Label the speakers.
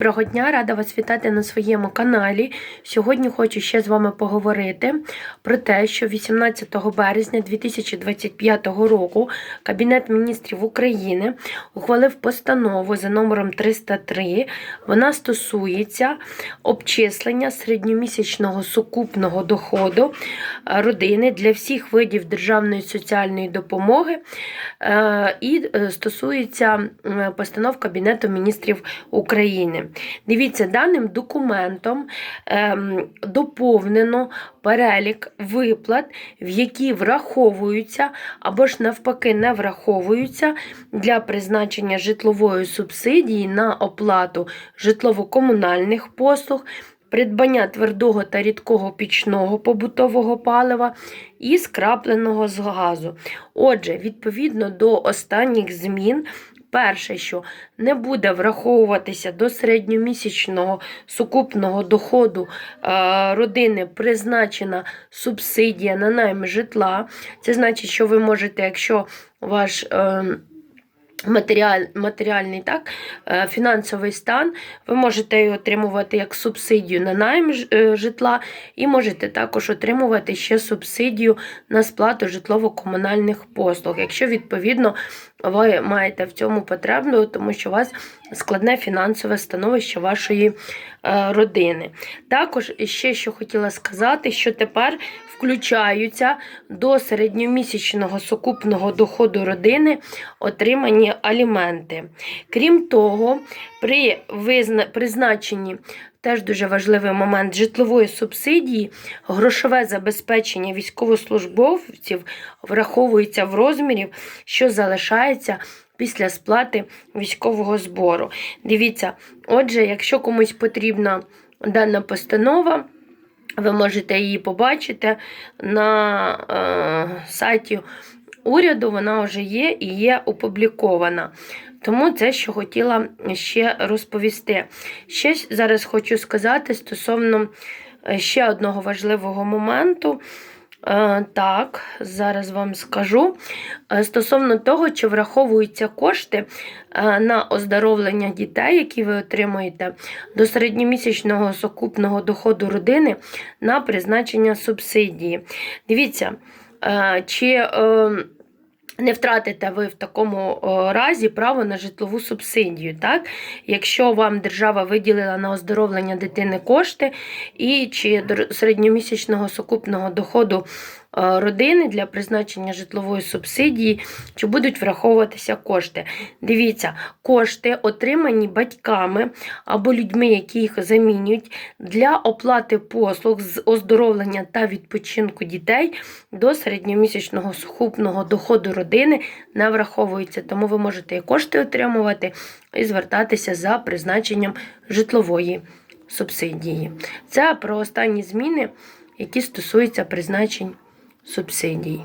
Speaker 1: Доброго дня, рада вас вітати на своєму каналі. Сьогодні хочу ще з вами поговорити про те, що 18 березня 2025 року Кабінет міністрів України ухвалив постанову за номером 303. Вона стосується обчислення середньомісячного сукупного доходу е, родини для всіх видів державної соціальної допомоги е, і е, стосується постанов Кабінету міністрів України. Дивіться, даним документом ем, доповнено перелік виплат, в які враховуються або ж навпаки не враховуються для призначення житлової субсидії на оплату житлово-комунальних послуг. Придбання твердого та рідкого пічного побутового палива і скрапленого з газу. Отже, відповідно до останніх змін, перше, що не буде враховуватися до середньомісячного сукупного доходу е, родини призначена субсидія на найм житла. Це значить, що ви можете, якщо ваш е, матеріаль, матеріальний так, е, фінансовий стан, ви можете її отримувати як субсидію на найм е, житла, і можете також отримувати ще субсидію на сплату житлово-комунальних послуг, якщо відповідно ви маєте в цьому потребу, тому що у вас складне фінансове становище вашої е, родини. Також ще що хотіла сказати, що тепер включаються до середньомісячного сукупного доходу родини отримані аліменти. Крім того, при призначенні Теж дуже важливий момент житлової субсидії, грошове забезпечення військовослужбовців враховується в розмірі, що залишається після сплати військового збору. Дивіться, отже, якщо комусь потрібна дана постанова, ви можете її побачити на е, сайті уряду, вона вже є і є опублікована. Тому це, що хотіла ще розповісти. Ще зараз хочу сказати стосовно е, ще одного важливого моменту. Е, Так, зараз вам скажу. Е, Стосовно того, чи враховуються кошти на оздоровлення дітей, які ви отримуєте до середньомісячного сукупного доходу родини на призначення субсидії. Дивіться, чи е, не втратите ви в такому разі право на житлову субсидію, так? Якщо вам держава виділила на оздоровлення дитини кошти, і чи до середньомісячного сукупного доходу е, родини для призначення житлової субсидії, чи будуть враховуватися кошти. Дивіться, кошти отримані батьками або людьми, які їх замінюють, для оплати послуг з оздоровлення та відпочинку дітей до середньомісячного сукупного доходу родини не враховуються. Тому ви можете і кошти отримувати і звертатися за призначенням житлової субсидії. Це про останні зміни, які стосуються призначень субсидій.